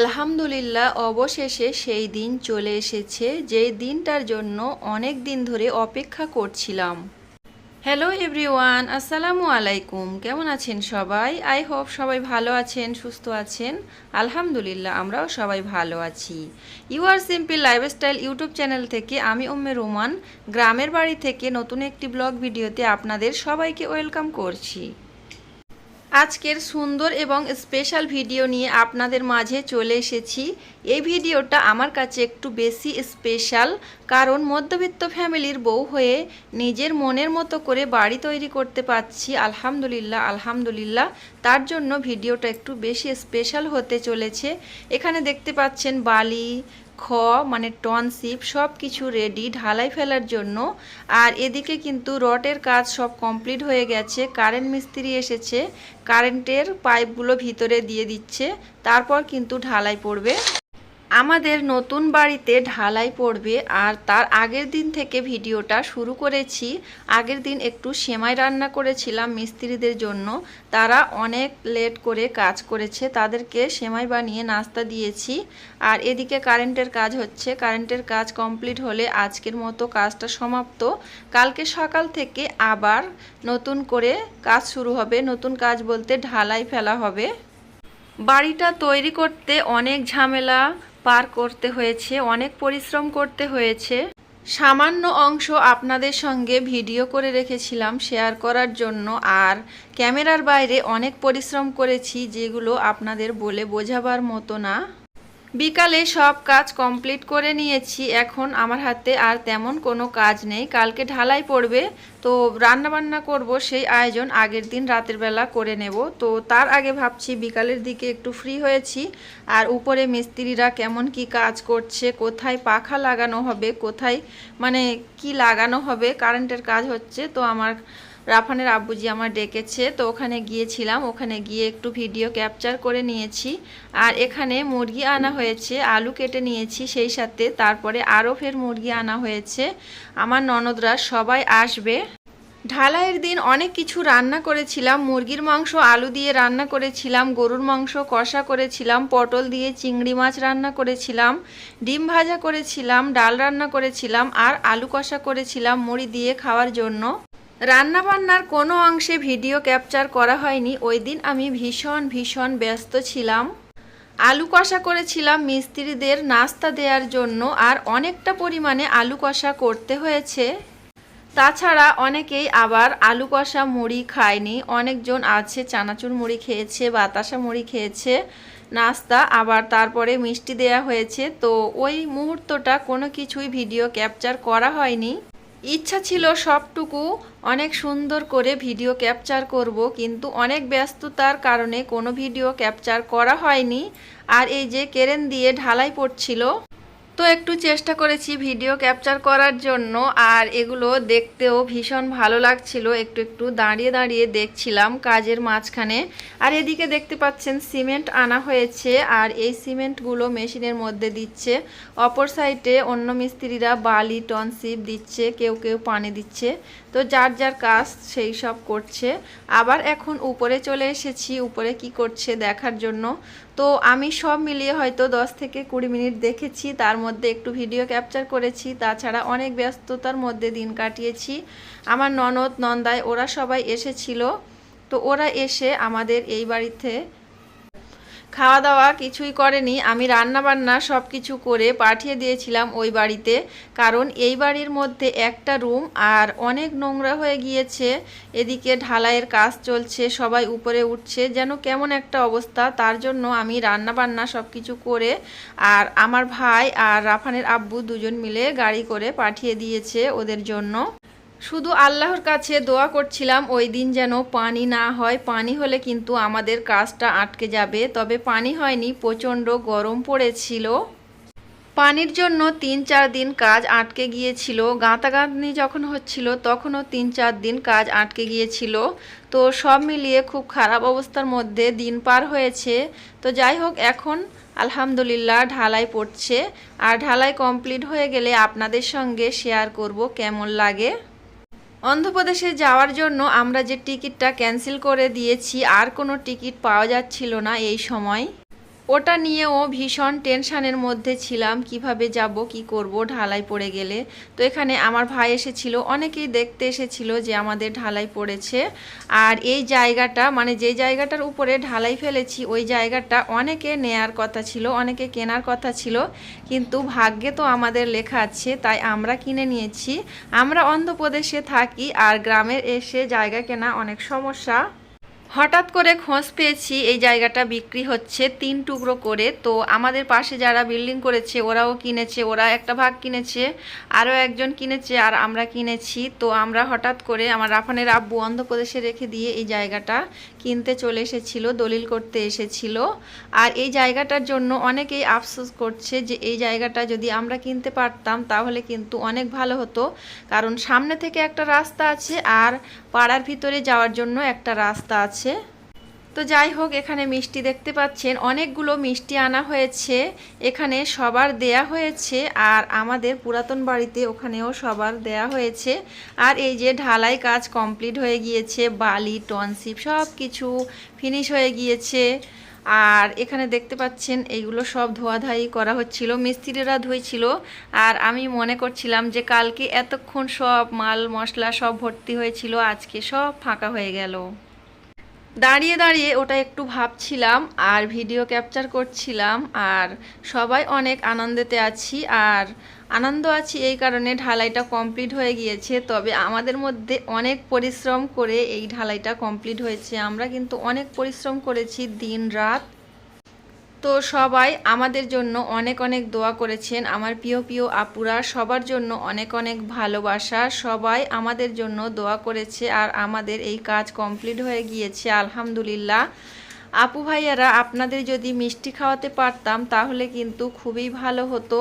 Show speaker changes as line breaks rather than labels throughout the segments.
আলহামদুলিল্লাহ, অবশেষে সেই দিন চলে এসেছে যেই দিনটার জন্য অনেক দিন ধরে অপেক্ষা করছিলাম। হ্যালো এভরিওয়ান আসসালামু আলাইকুম। কেমন আছেন সবাই? আই হোপ সবাই ভালো আছেন, সুস্থ আছেন। আলহামদুলিল্লাহ, আমরাও সবাই ভালো আছি। You are simple lifestyle YouTube channel থেকে আমি উম্মে রোমান। গ্রামের বাড়ি থেকে নতুন একটি ব্লগ ভিডিওতে আপনাদের সবাইকে ওয়েলকাম করছি। আজকের সুন্দর এবং স্পেশাল ভিডিও নিয়ে আপনাদের মাঝে চলে এসেছি। এই ভিডিওটা আমার কাছে একটু বেশি স্পেশাল কারণ মধ্যবিত্ত ফ্যামিলির বউ হয়ে নিজের মনের মতো করে বাড়ি তৈরি করতে পারছি। আলহামদুলিল্লাহ আলহামদুলিল্লাহ। তার জন্য ভিডিওটা একটু বেশি স্পেশাল হতে চলেছে। এখানে দেখতে পাচ্ছেন বালি খ মানে টনশিপ সব কিছু রেডি ঢালাই ফেলার জন্য। আর এদিকে কিন্তু রটের কাজ সব কমপ্লিট হয়ে গেছে কারেন্ট মিস্ত্রি এসেছে কারেন্টের পাইপগুলো ভিতরে দিয়ে দিচ্ছে, তারপর কিন্তু ঢালাই পড়বে। আমাদের নতুন বাড়িতে ঢালাই পড়বে আর তার আগের দিন থেকে ভিডিওটা শুরু করেছি। আগের দিন একটু সেমাই রান্না করেছিলাম মিস্ত্রিদের জন্য। তারা অনেক লেট করে কাজ করেছে, তাদেরকে সেমাই বানিয়ে নাস্তা দিয়েছি। আর এদিকে কারেন্টের কাজ হচ্ছে। কারেন্টের কাজ কমপ্লিট হলে আজকের মতো কাজটা সমাপ্ত। কালকে সকাল থেকে আবার নতুন করে কাজ শুরু হবে। নতুন কাজ বলতে ঢালাই ফেলা হবে। বাড়িটা তৈরি করতে অনেক ঝামেলা পার করতে হয়েছে, অনেক পরিশ্রম করতে হয়েছে। সামান্য অংশ আপনাদের সঙ্গে ভিডিও করে রেখেছিলাম শেয়ার করার জন্য, আর ক্যামেরার বাইরে অনেক পরিশ্রম করেছি যেগুলো আপনাদের বলে বোঝাবার মতো না। বিকালে সব কাজ কমপ্লিট করে নিয়েছি। এখন আমার হাতে আর তেমন কোনো কাজ নেই। কালকে ঢালাই পড়বে, তো রান্না বান্না করব, সেই আয়োজন আগের দিন রাতের বেলা করে নেব। তো তার আগে ভাবছি বিকালের দিকে একটু ফ্রি হয়েছি। আর উপরে মিস্ত্রিরা কেমন কি কাজ করছে, কোথায় পাখা লাগানো হবে, কোথায় মানে কি লাগানো হবে কারেন্টের কাজ হচ্ছে, তো আমার রাফানের আব্বুজি আমার ডেকেছে, তো ওখানে গিয়েছিলাম, ওখানে গিয়ে একটু ভিডিও ক্যাপচার করে নিয়েছি। আর এখানে মুরগি আনা হয়েছে, আলু কেটে নিয়েছি সেই সাথে, তারপরে আরও ফের মুরগি আনা হয়েছে। আমার ননদরা সবাই আসবে। ঢালাইয়ের দিন অনেক কিছু রান্না করেছিলাম, মুরগির মাংস, আলু দিয়ে রান্না করেছিলাম, গরুর মাংস কষা করেছিলাম, পটল দিয়ে চিংড়ি মাছ রান্না করেছিলাম, ডিম ভাজা করেছিলাম, ডাল রান্না করেছিলাম, আর আলু কষা করেছিলাম মুড়ি দিয়ে খাওয়ার জন্য। রান্নাবান্নার কোনো অংশে ভিডিও ক্যাপচার করা হয়নি। ওই দিন আমি ভীষণ ভীষণ ব্যস্ত ছিলাম। আলু কষা করেছিলাম মিস্ত্রিদের নাস্তা দেওয়ার জন্য আর অনেকটা পরিমাণে আলু কষা করতে হয়েছে। তাছাড়া অনেকেই আবার আলু কষা মুড়ি খায়নি। অনেকজন আছে, চানাচুর মুড়ি খেয়েছে, বাতাসা মুড়ি খেয়েছে, নাস্তা আবার তারপরে মিষ্টি দেয়া হয়েছে। তো ওই মুহূর্তটা কোনো কিছুই ভিডিও ক্যাপচার করা হয়নি। ইচ্ছা ছিল সবটুকু অনেক সুন্দর করে ভিডিও ক্যাপচার করব, কিন্তু অনেক ব্যস্ততার কারণে কোনো ভিডিও ক্যাপচার করা হয়নি। আর এই যে কেরেন দিয়ে ঢালাই পড়ছিল তো একটু চেষ্টা করেছি ভিডিও ক্যাপচার করার জন্য, আর এগুলো দেখতেও ভীষণ ভালো লাগছিল। একটু একটু দাঁড়িয়ে দাঁড়িয়ে দেখছিলাম কাজের মাঝখানে। আর এদিকে দেখতে পাচ্ছেন সিমেন্ট আনা হয়েছে, আর এই সিমেন্টগুলো মেশিনের মধ্যে দিচ্ছে। অপর সাইডে অন্য মিস্ত্রিরা বালি টনসিপ দিচ্ছে, কেউ কেউ পানি দিচ্ছে। তো যার যার কাজ সেই সব করছে। আবার এখন উপরে চলে এসেছি, উপরে কি করছে দেখার জন্য। তো আমি সব মিলিয়ে হয়তো 10 থেকে কুড়ি মিনিট দেখেছি, তার মধ্যে একটু ভিডিও ক্যাপচার করেছি, তাছাড়া অনেক ব্যস্ততার মধ্যে দিন কাটিয়েছি। আমার ননদ নন্দায় ওরা সবাই এসেছিল। তো ওরা এসে আমাদের এই বাড়িতে খাওয়া দাওয়া কিছুই করেনি। আমি রান্না বান্না সব কিছু করে পাঠিয়ে দিয়েছিলাম ওই বাড়িতে। কারণ এই বাড়ির মধ্যে একটা রুম আর অনেক নোংরা হয়ে গিয়েছে। এদিকে ঢালাইয়ের কাজ চলছে, সবাই উপরে উঠছে। যেন কেমন একটা অবস্থা, তার জন্য আমি রান্না বান্না সব কিছু করে আর আমার ভাই আর রাফানের আব্বু দুজন মিলে গাড়ি করে পাঠিয়ে দিয়েছে ওদের জন্য। শুধু আল্লাহর কাছে দোয়া করছিলাম, ওই দিন যেন পানি না হয়। পানি হলে কিন্তু আমাদের কাজটা আটকে যাবে। তবে পানি হয়নি, প্রচণ্ড গরম পড়েছিল। পানির জন্য তিন চার দিন কাজ আটকে গিয়েছিল। গাঁতাগাঁতনি যখন হচ্ছিল, তখনও তিন চার দিন কাজ আটকে গিয়েছিল। তো সব মিলিয়ে খুব খারাপ অবস্থার মধ্যে দিন পার হয়েছে। তো যাই হোক, এখন আলহামদুলিল্লাহ ঢালাই পড়ছে। আর ঢালাই কমপ্লিট হয়ে গেলে আপনাদের সঙ্গে শেয়ার করব কেমন লাগে। অন্ধ্রপ্রদেশে যাওয়ার জন্য আমরা যে টিকিটটা ক্যান্সেল করে দিয়েছি, আর কোনো টিকিট পাওয়া যাচ্ছিল না এই সময়। ওটা নিয়েও ভীষণ টেনশানের মধ্যে ছিলাম, কীভাবে যাব, কি করব, ঢালাই পড়ে গেলে। তো এখানে আমার ভাই এসেছিল, অনেকেই দেখতে এসেছিল যে আমাদের ঢালাই পড়েছে। আর এই জায়গাটা মানে যে জায়গাটার উপরে ঢালাই ফেলেছি, ওই জায়গাটা অনেকে নেয়ার কথা ছিল, অনেকে কেনার কথা ছিল। কিন্তু ভাগ্যে তো আমাদের লেখা আছে, তাই আমরা কিনে নিয়েছি। আমরা অন্ধ্রপ্রদেশে থাকি, আর গ্রামের এসে জায়গা কেনা অনেক সমস্যা। হঠাৎ করে খোঁজ পেয়েছি, এই জায়গাটা বিক্রি হচ্ছে তিন টুকরো করে। তো আমাদের পাশে যারা বিল্ডিং করেছে, ওরাও কিনেছে, ওরা একটা ভাগ কিনেছে, আরও একজন কিনেছে, আর আমরা কিনেছি। তো আমরা হঠাৎ করে আমার রাফানের আব্বু অন্ধ্রপ্রদেশে রেখে দিয়ে এই জায়গাটা কিনতে চলে এসেছিল, দলিল করতে এসেছিল। আর এই জায়গাটার জন্য অনেকেই আফসোস করছে যে এই জায়গাটা যদি আমরা কিনতে পারতাম, তাহলে কিন্তু অনেক ভালো হতো। কারণ সামনে থেকে একটা রাস্তা আছে, আর পাড়ার ভিতরে যাওয়ার জন্য একটা রাস্তা আছে। তো যাই হোক, এখানে মিষ্টি দেখতে পাচ্ছেন। অনেকগুলো মিষ্টি আনা হয়েছে। এখানে সবার দেয়া হয়েছে আর আমাদের পুরাতন বাড়িতে ওখানেও সবার দেয়া হয়েছে। আর এই যে ঢালাই কাজ কমপ্লিট হয়ে গিয়েছে, বালি, টনসিপ সব কিছু ফিনিশ হয়ে গিয়েছে। আর এখানে দেখতে পাচ্ছেন, এইগুলো সব ধোয়াধাই করা হচ্ছিল, মিস্ত্রিরা ধুইছিল আর আমি মনে করছিলাম যে কালকে এতক্ষণ সব মাল, মশলা সব ভর্তি হয়েছিল, আজকে সব ফাঁকা হয়ে গেল। দাঁড়িয়ে দাঁড়িয়ে ওটা একটু ভাবছিলাম আর ভিডিও ক্যাপচার করছিলাম আর সবাই অনেক আনন্দেতে আছি আর আনন্দ আছি এই কারণে ঢালাইটা কমপ্লিট হয়ে গিয়েছে। তবে আমাদের মধ্যে অনেক পরিশ্রম করে এই ঢালাইটা কমপ্লিট হয়েছে। আমরা কিন্তু অনেক পরিশ্রম করেছি দিন রাত তো সবাই আমাদের জন্য অনেক অনেক দোয়া করেছেন। আমার প্রিয় প্রিয় আপুরা, সবার জন্য অনেক অনেক ভালোবাসা। সবাই আমাদের জন্য দোয়া করেছে আর আমাদের এই কাজ কমপ্লিট হয়ে গিয়েছে, আলহামদুলিল্লাহ। আপু ভাইয়ারা, আপনাদের যদি মিষ্টি খাওয়াতে পারতাম তাহলে কিন্তু খুবই ভালো হতো।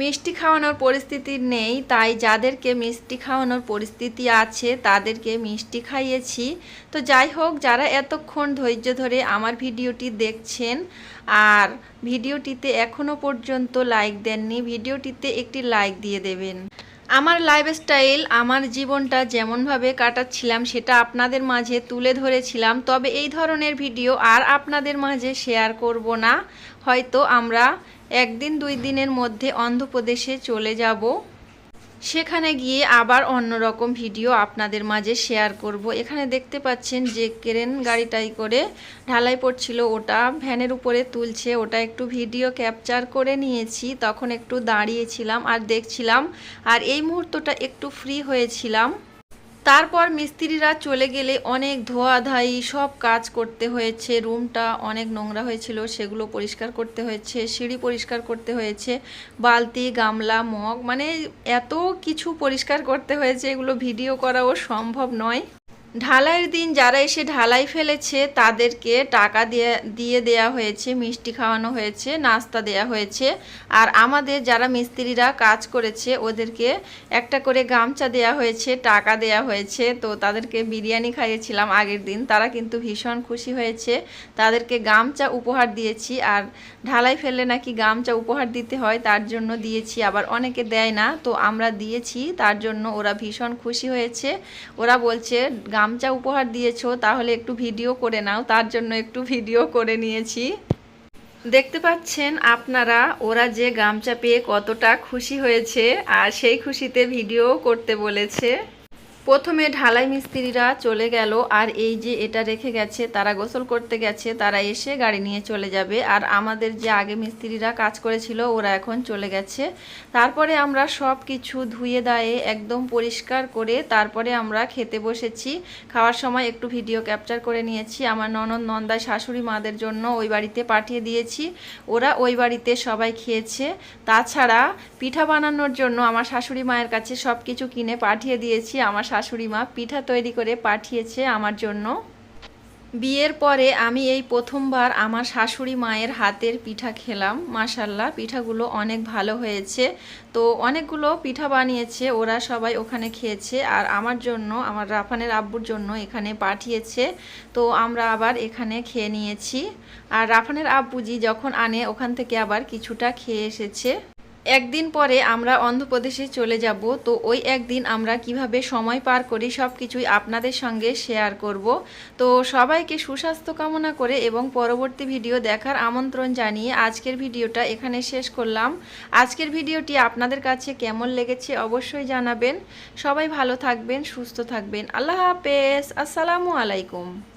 মিষ্টি খাওয়ানোর পরিস্থিতি নেই, তাই যাদেরকে মিষ্টি খাওয়ানোর পরিস্থিতি আছে, তাদেরকে মিষ্টি খাইয়েছি। তো যাই হোক, যারা এতক্ষণ ধৈর্য ধরে আমার ভিডিওটি দেখছেন আর ভিডিওটিতে এখনও পর্যন্ত লাইক দেননি, ভিডিওটিতে একটি লাইক দিয়ে দেবেন। আমার লাইফস্টাইল আমার জীবনটা যেমনভাবে কাটাচ্ছিলাম, সেটা আপনাদের মাঝে তুলে ধরেছিলাম। তবে এই ধরনের ভিডিও আর আপনাদের মাঝে শেয়ার করব না। হয়তো আমরা একদিন দুই দিনের মধ্যে অন্ধ্রপ্রদেশে চলে যাব। সেখানে গিয়ে আবার অন্যরকম ভিডিও আপনাদের মাঝে শেয়ার করব। এখানে দেখতে পাচ্ছেন যে ক্রেন গাড়িটাই করে ঢালাই পড়ছিল। ওটা ভ্যানের উপরে তুলছে। ওটা একটু ভিডিও ক্যাপচার করে নিয়েছি। তখন একটু দাঁড়িয়েছিলাম আর দেখছিলাম। আর এই মুহূর্তটা একটু ফ্রি হয়েছিলাম। তারপর মিস্ত্রিরা চলে গেলে অনেক ধোয়াধাই, সব কাজ করতে হয়েছে। রুমটা অনেক নোংরা হয়েছিল, সেগুলো পরিষ্কার করতে হয়েছে, সিঁড়ি পরিষ্কার করতে হয়েছে, বালতি, গামলা, মগ মানে এত কিছু পরিষ্কার করতে হয়েছে, এগুলো ভিডিও করাও সম্ভব নয়। ঢালাইয়ের দিন যারা এসে ঢালাই ফেলেছে, তাদেরকে টাকা দিয়ে দিয়ে দেয়া হয়েছে, মিষ্টি খাওয়ানো হয়েছে, নাস্তা দেয়া হয়েছে। আর আমাদের যারা মিস্ত্রিরা কাজ করেছে, ওদেরকে একটা করে গামছা দেয়া হয়েছে, টাকা দেয়া হয়েছে। তো তাদেরকে বিরিয়ানি খাইয়েছিলাম আগের দিন, তারা কিন্তু ভীষণ খুশি হয়েছে। তাদেরকে গামছা উপহার দিয়েছি, আর ঢালাই ফেললে নাকি গামছা উপহার দিতে হয়, তার জন্য দিয়েছি। আবার অনেকে দেয় না, তো আমরা দিয়েছি, তার জন্য ওরা ভীষণ খুশি হয়েছে। ওরা বলছে গামছা উপহার দিয়েছ, তাহলে একটু ভিডিও করে নাও, তার জন্য একটু ভিডিও করে নিয়েছি। দেখতে পাচ্ছেন আপনারা, ওরা যে গামছা পেয়ে কতটা খুশি হয়েছে, আর সেই খুশিতে ভিডিও করতে বলেছে। প্রথমে ঢালাই মিস্ত্রিরা চলে গেল, আর এই যে এটা রেখে গেছে, তারা গোসল করতে গেছে, তারা এসে গাড়ি নিয়ে চলে যাবে। আর আমাদের যে আগে মিস্ত্রিরা কাজ করেছিল, ওরা এখন চলে গেছে। তারপরে আমরা সব কিছু ধুয়ে দায়ে একদম পরিষ্কার করে তারপরে আমরা খেতে বসেছি। খাওয়ার সময় একটু ভিডিও ক্যাপচার করে নিয়েছি। আমার ননদ নন্দায় শাশুড়ি মাদের জন্য ওই বাড়িতে পাঠিয়ে দিয়েছি। ওরা ওই বাড়িতে সবাই খেয়েছে। তাছাড়া পিঠা বানানোর জন্য আমার শাশুড়ি মায়ের কাছে সব কিছু কিনে পাঠিয়ে দিয়েছি। আমার শাশুড়ি মা পিঠা তৈরি করে পাঠিয়েছে আমার জন্য। বিয়ের পরে আমি এই প্রথমবার আমার শাশুড়ি মায়ের হাতের পিঠা খেলাম। মাসাল্লাহ পিঠাগুলো অনেক ভালো হয়েছে। তো অনেকগুলো পিঠা বানিয়েছে, ওরা সবাই ওখানে খেয়েছে। আর আমার জন্য, আমার রাফানের আব্বুর জন্য এখানে পাঠিয়েছে। তো আমরা আবার এখানে খেয়ে নিয়েছি। আর রাফানের আব্বুজি যখন আনে, ওখান থেকে আবার কিছুটা খেয়ে এসেছে। একদিন পরে আমরা অন্ধ্রপ্রদেশে চলে যাব, তো ওই একদিন আমরা কীভাবে সময় পার করি সব কিছুই আপনাদের সঙ্গে শেয়ার করব। তো সবাইকে সুস্বাস্থ্য কামনা করে এবং পরবর্তী ভিডিও দেখার আমন্ত্রণ জানিয়ে আজকের ভিডিওটা এখানে শেষ করলাম। আজকের ভিডিওটি আপনাদের কাছে কেমন লেগেছে অবশ্যই জানাবেন। সবাই ভালো থাকবেন, সুস্থ থাকবেন। আল্লাহ হাফেজ। আসসালামু আলাইকুম।